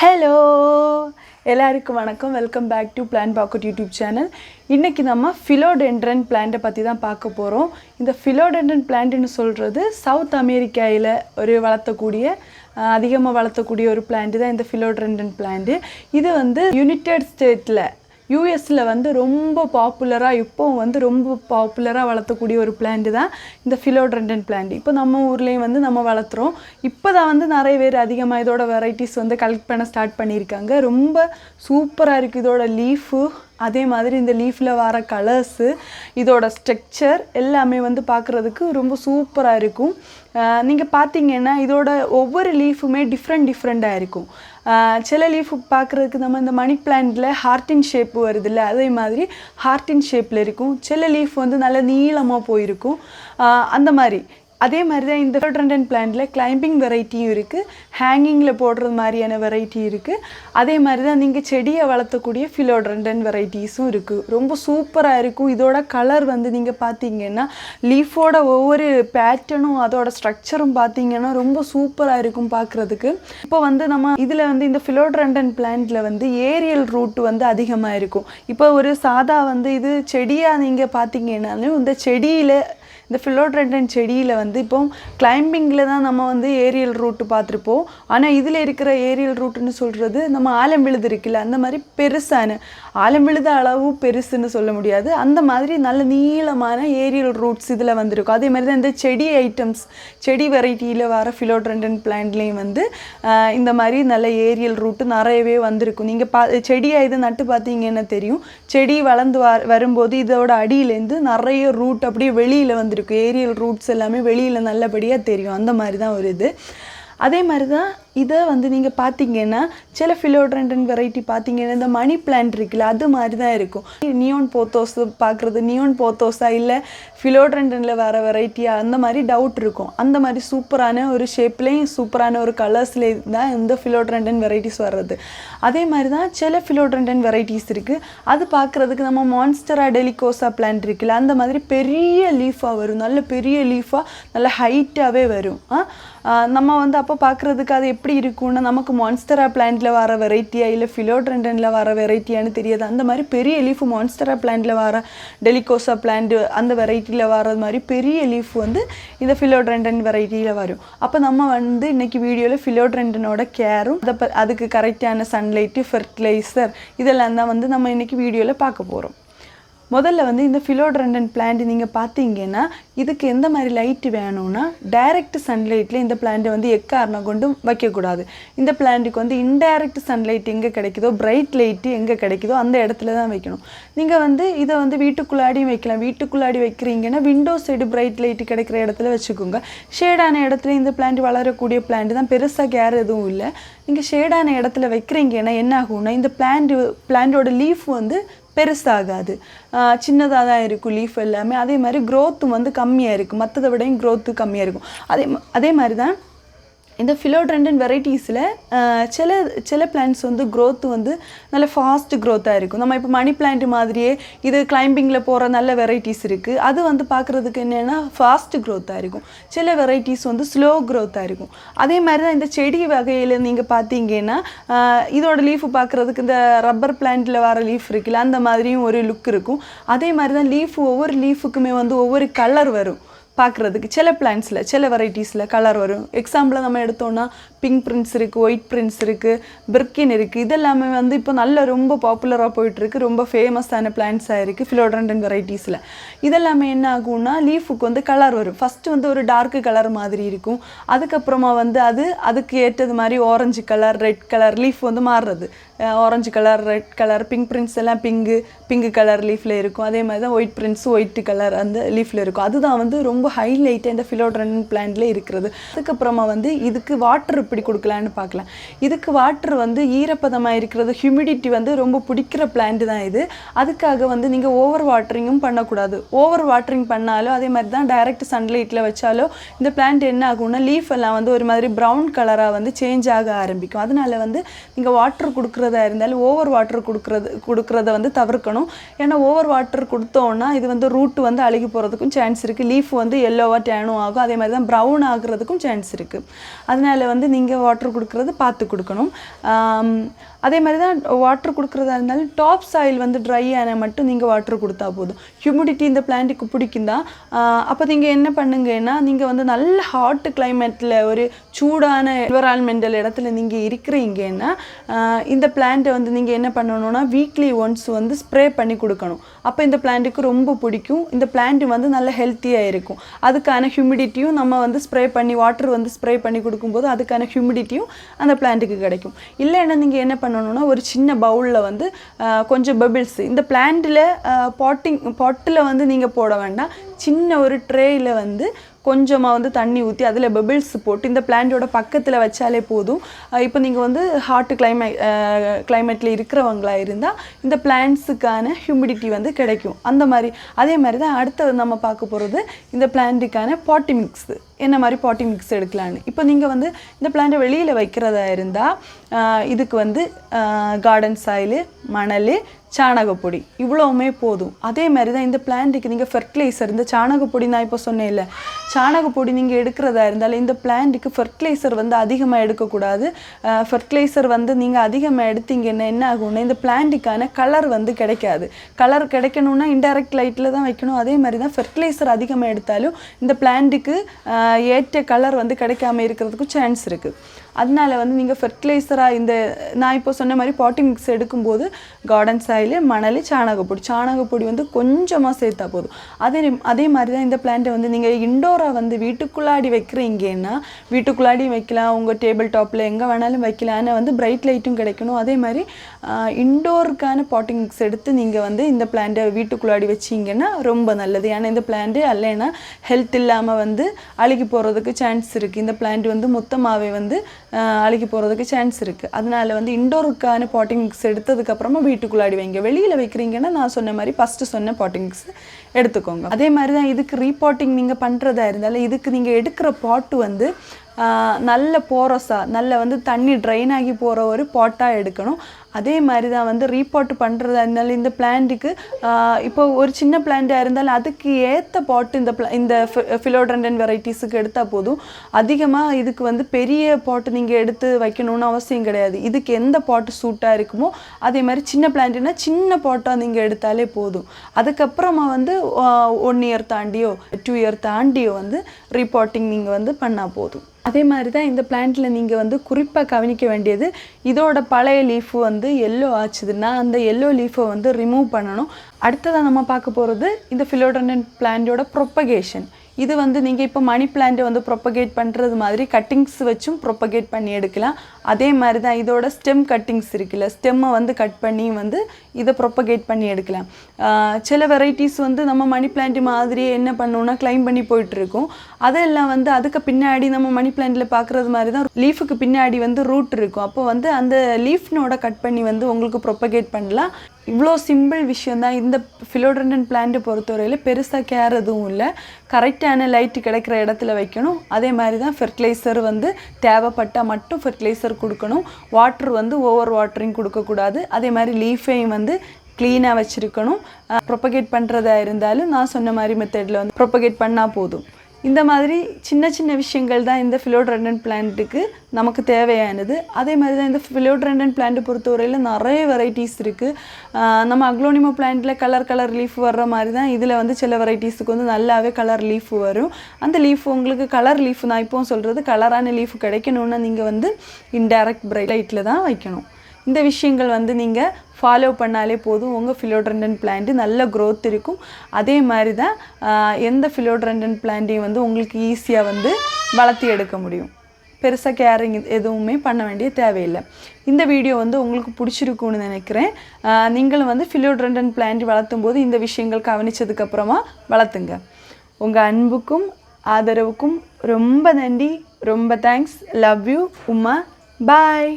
Hello எல்லாருக்கும் வணக்கம். Welcome back to plan pocket YouTube channel இன்றைக்கி நம்ம ஃபிலோடென்ட்ரன் பிளான்ட்டை பற்றி தான் பார்க்க போகிறோம் இந்த ஃபிலோடென்ட்ரன் பிளான்ட்டுன்னு சொல்கிறது சவுத் அமெரிக்காவில் ஒரு வளர்த்தக்கூடிய அதிகமாக வளர்த்தக்கூடிய ஒரு பிளான்ட்டு தான் இந்த ஃபிலோடென்ட்ரன் பிளான்ட்டு இது வந்து யுனைடெட் ஸ்டேட்டில் யூஎஸில் வந்து ரொம்ப பாப்புலராக இப்போவும் வந்து ரொம்ப பாப்புலராக வளர்த்தக்கூடிய ஒரு பிளான்ட் தான் இந்த ஃபிலோட்ரெண்டன் பிளான்ட் இப்போ நம்ம ஊர்லேயும் வந்து நம்ம வளர்த்துறோம். இப்போ தான் வந்து நிறைய பேர் அதிகமாக இதோட வெரைட்டிஸ் வந்து கலெக்ட் பண்ண ஸ்டார்ட் பண்ணியிருக்காங்க. ரொம்ப சூப்பராக இருக்குது இதோட லீஃபு அதே மாதிரி இந்த லீஃபில் வர கலர்ஸு இதோட ஸ்ட்ரக்சர் எல்லாமே வந்து பார்க்குறதுக்கு ரொம்ப சூப்பராக இருக்கும். நீங்கள் பார்த்தீங்கன்னா இதோட ஒவ்வொரு லீஃபுமே டிஃப்ரெண்ட் டிஃப்ரெண்ட்டாக இருக்கும். சில லீஃப் பார்க்குறதுக்கு நம்ம இந்த மணி பிளான்ட்டில் ஹார்ட்டின் ஷேப் வருதுல்ல அதே மாதிரி ஹார்ட்டின் ஷேப்பில் இருக்கும். சில லீஃப் வந்து நல்ல நீளமாக போயிருக்கும். அந்த மாதிரி. அதே மாதிரி தான் இந்த ஃபிலோட்ரண்டன் பிளான்ட்டில் கிளைம்பிங் வெரைட்டியும் இருக்குது ஹேங்கிங்கில் போடுறது மாதிரியான வெரைட்டி இருக்குது அதே மாதிரி தான் நீங்கள் செடியை வளர்த்தக்கூடிய ஃபிலோட்ரண்டன் வெரைட்டிஸும் இருக்குது ரொம்ப சூப்பராக இருக்கும். இதோட கலர் வந்து நீங்கள் பார்த்தீங்கன்னா லீஃபோட ஒவ்வொரு பேட்டர்னும் அதோட ஸ்ட்ரக்சரும் பார்த்தீங்கன்னா ரொம்ப சூப்பராக இருக்கும் பார்க்குறதுக்கு. இப்போ வந்து நம்ம இதில் வந்து இந்த ஃபிலோட்ரண்டன் பிளான்ட்டில் வந்து ஏரியல் ரூட் வந்து அதிகமாக இருக்கும். இப்போ ஒரு சாதா வந்து இது செடியாக நீங்கள் பார்த்தீங்கன்னாலும் இந்த செடியில் இந்த ஃபிலோட்ரெண்டன் செடியில் வந்து இப்போ கிளைம்பிங்கில் தான் நம்ம வந்து ஏரியல் ரூட்டு பார்த்துருப்போம். ஆனால் இதில் இருக்கிற ஏரியல் ரூட்டுன்னு சொல்கிறது நம்ம ஆலம்பிழுது இருக்குல்ல அந்த மாதிரி பெருசான ஆலம்பிழுத அளவு பெருசுன்னு சொல்ல முடியாது. அந்த மாதிரி நல்ல நீளமான ஏரியல் ரூட்ஸ் இதில் வந்திருக்கும். அதே மாதிரி தான் இந்த செடி ஐட்டம்ஸ் செடி வெரைட்டியில் வர ஃபிலோட்ரெண்டன் பிளான்ட்லேயும் வந்து இந்த மாதிரி நல்ல ஏரியல் ரூட்டு நிறையவே வந்திருக்கும். நீங்கள் பா செடியை இதை நட்டு பார்த்தீங்கன்னா தெரியும். செடி வளர்ந்து வ வரும்போது இதோட அடியிலேருந்து நிறைய ரூட் அப்படியே வெளியில் வந்திருக்கும். ஏரியல் ரூட்ஸ் எல்லாமே வெளியில் நல்லபடியாக தெரியும். அந்த மாதிரி தான் ஒரு இது. அதே மாதிரி தான் இதை வந்து நீங்கள் பார்த்தீங்கன்னா சில ஃபிலோட்ரண்டன் வெரைட்டி பார்த்தீங்கன்னா இந்த மணி பிளான்ட் இருக்குல்ல அது மாதிரி தான் இருக்கும். நியோன் போத்தோஸ் பார்க்குறது நியோன் போத்தோஸா இல்லை ஃபிலோட்ரண்டனில் வர வெரைட்டியா அந்த மாதிரி டவுட் இருக்கும். அந்த மாதிரி சூப்பரான ஒரு ஷேப்லேயும் சூப்பரான ஒரு கலர்ஸ்லேயும் தான் இந்த ஃபிலோட்ரண்டன் வெரைட்டிஸ் வர்றது. அதே மாதிரி தான் சில ஃபிலோட்ரண்டன் வெரைட்டிஸ் இருக்குது அது பார்க்குறதுக்கு நம்ம மான்ஸ்டரா டெலிகோசா பிளான்ட் இருக்குல்ல அந்த மாதிரி பெரிய லீஃபாக வரும். நல்ல பெரிய லீஃபாக நல்ல ஹைட்டாகவே வரும். ஆ? நம்ம வந்து அப்போ பார்க்குறதுக்கு அது எப்படி இருக்கும்னா நமக்கு மான்ஸ்டரா பிளான்ட்டில் வர வெரைட்டியா இல்லை ஃபிலோட்ரெண்டனில் வர வெரைட்டியான்னு தெரியாது. அந்த மாதிரி பெரிய லீஃப் மான்ஸ்டரா பிளான்ட்டில் வர டெலிகோசா பிளான்ட் அந்த வெரைட்டியில் வர்றது மாதிரி பெரிய லீஃப் வந்து இந்த ஃபிலோட்ரெண்டன் வெரைட்டியில் வரும். அப்போ நம்ம வந்து இன்னைக்கு வீடியோவில் ஃபிலோட்ரெண்டனோட கேரும் அதை ப- அதுக்கு கரெக்டான சன்லைட்டு ஃபெர்டிலைசர் இதெல்லாம் தான் வந்து நம்ம இன்னைக்கு வீடியோவில் பார்க்க போகிறோம் முதல்ல வந்து இந்த ஃபிலோட்ரண்டன் பிளான்ட் நீங்கள் பார்த்தீங்கன்னா இதுக்கு எந்த மாதிரி லைட் வேணும்னா டைரக்ட் சன்லைட்டில் இந்த பிளான்ட்டை வந்து எக்காரணம் கொண்டும் வைக்கக்கூடாது. இந்த பிளான்ட்டுக்கு வந்து இன்டைரக்ட் சன்லைட் எங்கே கிடைக்குதோ பிரைட் லைட்டு எங்கே கிடைக்குதோ அந்த இடத்துல தான் வைக்கணும். நீங்கள் வந்து இதை வந்து வீட்டுக்குள்ளாடியும் வைக்கலாம். வீட்டுக்குள்ளாடி வைக்கிறீங்கன்னா விண்டோ சைடு பிரைட் லைட்டு கிடைக்கிற இடத்துல வச்சுக்கோங்க. ஷேடான இடத்துல இந்த பிளான்ட் வளரக்கூடிய பிளான்ட் தான். பெருசாக கேர் எதுவும் இல்லை. நீங்கள் ஷேடான இடத்துல வைக்கிறீங்கன்னா என்ன ஆகும்னா இந்த பிளான்ட் பிளான்ட்டோட லீஃப் வந்து பெருசாகாது. சின்னதாக தான் இருக்கும் லீஃப் எல்லாமே. அதே மாதிரி க்ரோத்தும் வந்து கம்மியாக இருக்கும். மற்றதை விடையும் க்ரோத்து கம்மியாக இருக்கும். அதே அதே மாதிரி தான் இந்த ஃபிலோட்ரெண்டன் வெரைட்டிஸில் சில சில பிளான்ட்ஸ் வந்து க்ரோத் வந்து நல்ல ஃபாஸ்ட் க்ரோத்தாக இருக்கும். நம்ம இப்போ மணி பிளான்ட் மாதிரியே இது கிளைம்பிங்கில் போகிற நல்ல வெரைட்டிஸ் இருக்குது அது வந்து பார்க்குறதுக்கு என்னென்னா ஃபாஸ்ட் க்ரோத்தாக இருக்கும். சில வெரைட்டிஸ் வந்து ஸ்லோ க்ரோத்தாக இருக்கும். அதே மாதிரி தான் இந்த செடி வகையில் நீங்கள் பார்த்தீங்கன்னா இதோட லீஃப் பார்க்குறதுக்கு இந்த ரப்பர் பிளான்ட்டில் வர லீஃப் இருக்குல்ல அந்த மாதிரியும் ஒரு லுக் இருக்கும். அதே மாதிரி தான் லீஃப் ஒவ்வொரு லீஃபுக்குமே வந்து ஒவ்வொரு கலர் வரும். பார்க்குறதுக்கு சில பிளான்ஸில் சில வெரைட்டிஸில் கலர் வரும். எக்ஸாம்பிளாக நம்ம எடுத்தோம்னா பிங்க் பிரிண்ட்ஸ் இருக்குது ஒயிட் பிரிண்ட்ஸ் இருக்குது பிர்கின் இருக்குது இதெல்லாமே வந்து இப்போ நல்ல ரொம்ப பாப்புலராக போயிட்டுருக்கு. ரொம்ப ஃபேமஸான பிளான்ஸாக இருக்குது ஃபிலோட்ரண்டன் வெரைட்டிஸில் இதெல்லாமே என்ன ஆகும்னா லீஃபுக்கு வந்து கலர் வரும். ஃபஸ்ட்டு வந்து ஒரு டார்க்கு கலர் மாதிரி இருக்கும். அதுக்கப்புறமா வந்து அது அதுக்கு ஏற்றது மாதிரி orange colour red colour leaf வந்து மாறுறது. Orange colour red colour pink prints எல்லாம் பிங்கு பிங்க் கலர் லீஃபில் இருக்கும். அதே மாதிரி தான் ஒயிட் பிரிண்ட்ஸ் ஒயிட் கலர் அந்த லீஃபில் இருக்கும். அதுதான் வந்து ரொம்ப ஹைலைட்டாக இந்த ஃபிலோட்ரன் பிளான்ட்ல இருக்கிறது. அதுக்கப்புறமா வந்து இதுக்கு வாட்டர் இப்படி கொடுக்கலான்னு பார்க்கலாம். இதுக்கு வாட்டர் வந்து ஈரப்பதமாக இருக்கிறது ஹியூமிடிட்டி வந்து ரொம்ப பிடிக்கிற பிளான்ட் தான் இது. அதுக்காக வந்து நீங்கள் ஓவர் வாட்டரிங்கும் பண்ணக்கூடாது. ஓவர் வாட்டரிங் பண்ணாலும் அதே மாதிரி தான் டைரக்ட் சன்லைட்டில் வச்சாலோ இந்த பிளான்ட் என்ன ஆகும்னா லீஃப் எல்லாம் வந்து ஒரு மாதிரி ப்ரௌன் கலராக வந்து சேஞ்ச் ஆக ஆரம்பிக்கும். அதனால வந்து நீங்கள் வாட்டர் கொடுக்குறது இருந்தாலும் ஓவர் வாட்டர் கொடுக்குறது கொடுக்குறத வந்து தவிர்க்கணும். ஏன்னா ஓவர் வாட்டர் கொடுத்தோன்னா இது வந்து ரூட் வந்து அழுகி போகிறதுக்கும் சான்ஸ் இருக்குது லீஃப் வந்து எல்லோவாக டேனும் ஆகும். அதே மாதிரி தான் ப்ரௌன் ஆகுறதுக்கும் சான்ஸ் இருக்குது அதனால் வந்து நீங்கள் வாட்டர் கொடுக்குறது பார்த்து கொடுக்கணும். அதே மாதிரி தான் வாட்டர் கொடுக்குறதா இருந்தாலும் டாப் சாயில் வந்து ட்ரை ஆன மட்டும் நீங்கள் வாட்டர் கொடுத்தா போதும். ஹியூமிடிட்டி இந்த பிளான்ட்டுக்கு பிடிக்குந்தா அப்போ நீங்கள் என்ன பண்ணுங்கன்னா நீங்கள் வந்து நல்ல ஹாட் கிளைமேட்டில் ஒரு சூடான என்வரான்மெண்டல் இடத்துல நீங்கள் இருக்கிறீங்கன்னா இந்த பிளான்ட்டை வந்து நீங்கள் என்ன பண்ணணும்னா வீக்லி ஒன்ஸ் வந்து ஸ்ப்ரே பண்ணி கொடுக்கணும். அப்போ இந்த பிளான்ட்டுக்கு ரொம்ப பிடிக்கும். இந்த பிளான்ட் வந்து நல்ல ஹெல்த்தியாக இருக்கும். அதுக்கான ஹியூமிடிட்டியும் நம்ம வந்து ஸ்ப்ரே பண்ணி வாட்டர் வந்து ஸ்ப்ரே பண்ணி கொடுக்கும்போது அதுக்கான ஹியூமிடிட்டியும் அந்த பிளான்ட்டுக்கு கிடைக்கும். இல்லைன்னா நீங்கள் என்ன பண்ணணும்னா ஒரு சின்ன பவுலில் வந்து கொஞ்சம் பபிள்ஸ் இந்த பிளான்ட்டில் பாட்டிங் பாட்டில் வந்து நீங்கள் போட வேண்டாம். சின்ன ஒரு ட்ரேயில் வந்து கொஞ்சமாக வந்து தண்ணி ஊற்றி அதில் பபிள்ஸ் போட்டு இந்த பிளான்ட்டோட பக்கத்தில் வச்சாலே போதும். இப்போ நீங்கள் வந்து ஹாட்டு கிளைமே கிளைமேட்டில் இருக்கிறவங்களா இருந்தால் இந்த பிளான்ட்ஸுக்கான ஹியூமிடிட்டி வந்து கிடைக்கும். அந்த மாதிரி அதே மாதிரி தான் அடுத்தது நம்ம பார்க்க போகிறது இந்த பிளான்ட்டுக்கான பாட்டி மிக்ஸு என்ன மாதிரி பாட்டி மிக்ஸ் எடுக்கலான்னு இப்போ நீங்கள் வந்து இந்த பிளான்ட்டை வெளியில் வைக்கிறதா இருந்தால் இதுக்கு வந்து கார்டன் சாயிலு மணல் சாணகப்பொடி இவ்வளவுமே போதும். அதே மாதிரி தான் இந்த பிளான்ட்டுக்கு நீங்கள் ஃபெர்டிலைசர் இந்த சாணகப்பொடி நான் இப்போ சொன்னேன்ல. சாணகப்பொடி நீங்கள் எடுக்கிறதா இருந்தாலும் இந்த பிளான்ட்டுக்கு ஃபெர்டிலைசர் வந்து அதிகமாக எடுக்கக்கூடாது. ஃபெர்டிலைசர் வந்து நீங்கள் அதிகமாக எடுத்தீங்கன்னா என்ன ஆகும்னா இந்த பிளான்ட்டுக்கான கலர் வந்து கிடைக்காது. கலர் கிடைக்கணும்னா இன்டைரக்ட் லைட்டில் தான் வைக்கணும். அதே மாதிரி தான் ஃபெர்டிலைசர் அதிகமாக எடுத்தாலும் இந்த பிளான்ட்டுக்கு ஏற்ற கலர் வந்து கிடைக்காம இருக்கிறதுக்கும் சான்ஸ் இருக்குது அதனால வந்து நீங்கள் ஃபெர்டிலைசராக இந்த நான் இப்போ சொன்ன மாதிரி பாட்டிங் மிக்ஸ் எடுக்கும்போது கார்டன் சாயில் மணல் சாணகப்பொடி. சாணகப்பொடி வந்து கொஞ்சமாக சேர்த்தா போதும். அதே அதே மாதிரி தான் இந்த பிளான்ட்டை வந்து நீங்கள் இண்டோராக வந்து வீட்டுக்குள்ளாடி வைக்கிறீங்கன்னா வீட்டுக்குள்ளாடி வைக்கலாம் உங்கள் டேபிள் டாப்பில் எங்கே வேணாலும் வைக்கலாம். ஆனால் வந்து பிரைட் லைட்டும் கிடைக்கணும். அதே மாதிரி இண்டோருக்கான பாட்டிங் மிக்ஸ் எடுத்து நீங்கள் வந்து இந்த பிளான்ட்டை வீட்டுக்குள்ளாடி வச்சீங்கன்னா ரொம்ப நல்லது. ஏன்னா இந்த பிளான்ட்டு அல்லைன்னா ஹெல்த் இல்லாமல் வந்து அழுகி போகிறதுக்கு சான்ஸ் இருக்குது இந்த பிளான்ட் வந்து மொத்தமாகவே வந்து அழுகி போகிறதுக்கு சான்ஸ் இருக்குது அதனால் வந்து இண்டோருக்கான பாட்டிங் மிக்ஸ் எடுத்ததுக்கப்புறமா வீட்டுக்குள்ளாடி வைங்க. வெளியில் வைக்கிறீங்கன்னா நான் சொன்ன மாதிரி ஃபஸ்ட்டு சொன்ன பாட்டிங் மிக்ஸ் எடுத்துக்கோங்க. அதே மாதிரி தான் இதுக்கு ரீபாட்டிங் நீங்கள் பண்ணுறதா இருந்தாலும் இதுக்கு நீங்கள் எடுக்கிற பாட்டு வந்து நல்ல போரஸாக நல்ல வந்து தண்ணி ட்ரைன் ஆகி போகிற ஒரு பாட்டாக எடுக்கணும். அதே மாதிரி தான் வந்து ரீபாட் பண்ணுறதா இருந்தாலும் இந்த பிளான்ட்டுக்கு இப்போ ஒரு சின்ன பிளான்ட்டாக இருந்தாலும் அதுக்கு ஏற்ற பாட்டு இந்த pla- இந்த ஃபிலோட்ரண்டன் வெரைட்டிஸுக்கு எடுத்தால் போதும். அதிகமாக இதுக்கு வந்து பெரிய பாட்டு நீங்கள் எடுத்து வைக்கணும்னு அவசியம் கிடையாது. இதுக்கு எந்த பாட்டு சூட்டாக இருக்குமோ அதே மாதிரி சின்ன பிளான்ட்னா சின்ன பாட்டாக நீங்கள் எடுத்தாலே போதும். அதுக்கப்புறமா வந்து ஒன் இயர் தாண்டியோ டூ இயர் தாண்டியோ வந்து ரீபாட்டிங் நீங்கள் வந்து பண்ணால் போதும். அதே மாதிரி தான் இந்த பிளான்ட்டில் நீங்கள் வந்து குறிப்பாக கவனிக்க வேண்டியது இதோட பழைய லீஃபு வந்து எல்லோ ஆச்சுதுன்னா அந்த எல்லோ லீஃபை வந்து ரிமூவ் பண்ணணும். அடுத்ததாக நம்ம பார்க்க போகிறது இந்த ஃபிலோடனன் பிளான்டோட ப்ரொப்பகேஷன் இது வந்து நீங்கள் இப்போ மணி பிளான்ட்டை வந்து ப்ரொப்பகேட் பண்ணுறது மாதிரி கட்டிங்ஸ் வச்சும் ப்ரொப்பகேட் பண்ணி எடுக்கலாம். அதே மாதிரி தான் இதோட ஸ்டெம் கட்டிங்ஸ் இருக்குல்ல ஸ்டெம்மை வந்து கட் பண்ணி வந்து இதை ப்ரொப்பகேட் பண்ணி எடுக்கலாம். சில வெரைட்டிஸ் வந்து நம்ம மணி பிளான்ட் மாதிரி என்ன பண்ணணும்னா கிளைம் பண்ணி போயிட்டுருக்கோம். அதெல்லாம் வந்து அதுக்கு பின்னாடி நம்ம மணி பிளான்ட்டில் பார்க்குறது மாதிரி தான் லீஃபுக்கு பின்னாடி வந்து ரூட் இருக்கும். அப்போ வந்து அந்த லீஃப்னோட கட் பண்ணி வந்து உங்களுக்கு ப்ரொப்பகேட் பண்ணலாம். இவ்வளோ சிம்பிள் விஷயம் தான் இந்த ஃபிலோட்ரண்டன் பிளான்ட்டு பொறுத்தவரையில் பெருசாக கேர் எதுவும் இல்லை. கரெக்டான லைட்டு கிடைக்கிற இடத்துல வைக்கணும். அதே மாதிரி தான் ஃபெர்டிலைசர் வந்து தேவைப்பட்டால் மட்டும் ஃபெர்டிலைசர் கொடுக்கணும். வாட்டர் வந்து ஓவர் வாட்டரிங் கொடுக்கக்கூடாது. அதே மாதிரி லீஃபையும் வந்து க்ளீனாக வச்சுருக்கணும். ப்ரொப்பகேட் பண்ணுறதா இருந்தாலும் நான் சொன்ன மாதிரி மெத்தடில் வந்து ப்ரொப்பகேட் பண்ணால் போதும். இந்த மாதிரி சின்ன சின்ன விஷயங்கள் தான் இந்த ஃபிலோட்ரண்டன் பிளான்ட்டுக்கு நமக்கு தேவையானது. அதே மாதிரி தான் இந்த ஃபிலோட்ரெண்டன் பிளான்ட்டை பொறுத்தவரையில் நிறைய வெரைட்டிஸ் இருக்குது நம்ம அக்ளோனிமோ பிளான்ட்டில் கலர் கலர் லீஃப் வர்ற மாதிரி தான் இதில் வந்து சில வெரைட்டிஸுக்கு வந்து நல்லாவே கலர் லீஃப் வரும். அந்த லீஃப் உங்களுக்கு கலர் லீஃப் நான் இப்போவும் சொல்கிறது கலரான லீஃப் கிடைக்கணுன்னா நீங்கள் வந்து இன்டைரக்ட் பிரைட் லைட்டில் தான் வைக்கணும். இந்த விஷயங்கள் வந்து நீங்கள் ஃபாலோ பண்ணாலே போதும். உங்கள் ஃபிலோட்ரண்டன் பிளான்ட்டு நல்ல க்ரோத் இருக்கும். அதே மாதிரி தான் எந்த ஃபிலோட்ரண்டன் பிளான்ட்டையும் வந்து உங்களுக்கு ஈஸியாக வந்து வளர்த்தி எடுக்க முடியும். பெருசாக கேரிங் எதுவுமே பண்ண வேண்டிய தேவையில்லை. இந்த வீடியோ வந்து உங்களுக்கு பிடிச்சிருக்கும்னு நினைக்கிறேன். நீங்களும் வந்து ஃபிலோட்ரண்டன் பிளான்ட் வளர்த்தும் போது இந்த விஷயங்கள் கவனிச்சதுக்கப்புறமா வளர்த்துங்க. உங்கள் அன்புக்கும் ஆதரவுக்கும் ரொம்ப நன்றி. ரொம்ப thanks love you Uma. Bye